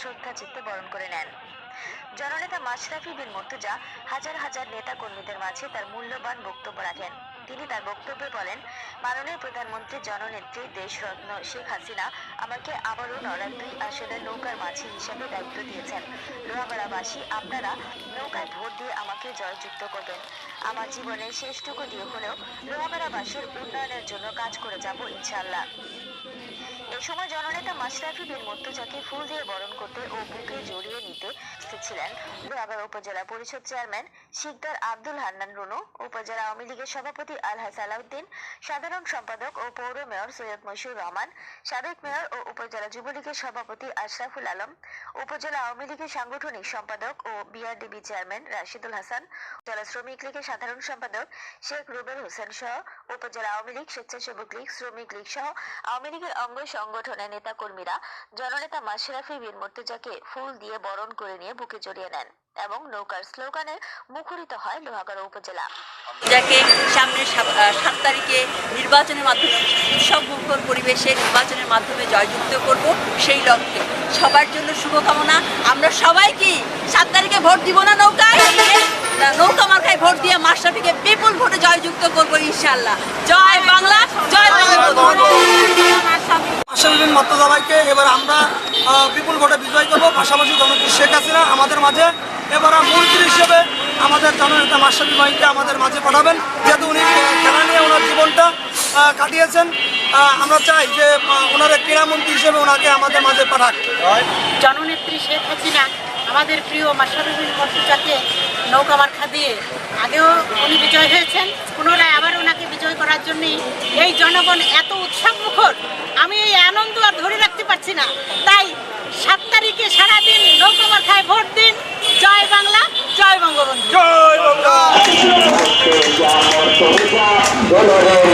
শ্রদ্ধা চিত্তে বরণ করে নেন। জননেতা মাশরাফি বিন মর্তুজা হাজার হাজার নেতা কর্মীদের মাঝে তার মূল্যবান বক্তব্য রাখেন। তিনি তার বক্তব্যে বলেন, মাননীয় প্রধানমন্ত্রী, জননেত্রী, দেশরত্ন শেখ হাসিনা আমাকে আবারও নড়াই দুই আসনের নৌকার মাঝি হিসাবে দায়িত্ব দিয়েছেন। লোহাগড়াবাসী আপনারা নৌকায় ভোট দিয়ে আমাকে জয়যুক্ত করবেন। আমার জীবনের শেষটুকু দিয়ে হলেও লোহাগড়াবাসীর উন্নয়নের জন্য কাজ করে যাব ইনশাআল্লাহ। এ সময় জননেতা মাশরাফি বিন মুর্তজাকে ফুল দিয়ে বরণ করতে ও বুকে জড়িয়ে নিতে ছিলেন লোহাগড়া উপজেলা পরিষদ চেয়ারম্যান শিকদার আব্দুল হান্নান রুনু, উপজেলা আওয়ামী লীগের সভাপতি আলহাস আলাউদ্দিন সাধারণ সম্পাদক ও পৌর মেয়র সৈয়দ মশিউর রহমান, সাবেক মেয়র ও উপজেলা যুবলীগের সভাপতি আশরাফুল আলম, উপজেলা আওয়ামী লীগের সাংগঠনিক সম্পাদক ও বিআরডিবি চেয়ারম্যান রাশিদুল হাসান জেলা শ্রমিক লীগের সাধারণ সম্পাদক শেখ রুবেল হোসেন সহ, উপজেলা আওয়ামী লীগ স্বেচ্ছাসেবক লীগ, শ্রমিক লীগ সহ আওয়ামী লীগের অঙ্গ সংগঠনের নেতা কর্মীরা জননেতা মাশরাফি বিন মুর্তজাকে ফুল দিয়ে বরণ করে নিয়ে বুকে জড়িয়ে নেন এবং নৌকার স্লোগানে মুখরিত হয় লোহাগড়া উপজেলা। যাকে সামনে সাত তারিখে নির্বাচনের মাধ্যমে, উৎসব মুখর পরিবেশে নির্বাচনের মাধ্যমে জয়যুক্ত করব সেই লক্ষ্যে। সবার জন্য শুভকামনা। আমরা সবাই কি সাত তারিখে ভোট দিব না নৌকায়? নৌকা মার্কায় ভোট দিয়ে মাশরাফিকে বিপুল ভোটে জয়যুক্ত করব ইনশাল্লাহ জয় বাংলা জয় বঙ্গবন্ধু আশাবিন মর্তজা ভাইকে এবার আমরা বিপুল ভোটে বিজয় করব। পাশাপাশি জনপ্রিয় শেখ হাসিনা আমাদের মাঝে। এবার মন্ত্রী হিসেবে আমাদের জননেতা মাসাবি ভাইকে আমাদের মাঝে পাঠাবেন, যেহেতু উনি খেলা নিয়ে ওনার জীবনটা কাটিয়েছেন। আমরা চাই যে ওনার ক্রীড়ামন্ত্রী হিসেবে ওনাকে আমাদের মাঝে পাঠাক। জননেত্রী শেখ হাসিনা আমাদের প্রিয় মাসারুদ্দিন মর্তুজাকে নৌকা মার্কা দিয়ে আগেও উনি বিজয় হয়েছেন, পুনরায় আবার ওনাকে বিজয় করার জন্যই এই জনগণ এত উৎসব মুখর আমি এই আনন্দ আর ধরে রাখতে পারছি না। তাই সাত তারিখে সারাদিন নৌকা মার্কায় ভোট দিন। জয় বাংলা, জয় বঙ্গবন্ধু। দলরে মাছা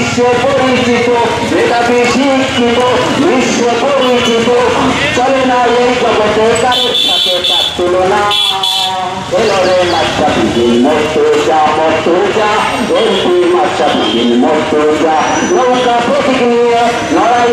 বিশ্ব পরিচিত মেধাবী শিক্ষিত বিশ্ব পরিচিত চলে না এই জগতে, কারোর সাথে তার তুলনা। এলরে মাছা বিদিন মর্তজা মর্তজা। এলপি মাছা বিদিন মর্তজা। নৌকা প্রতীক নিয়ে লড়াই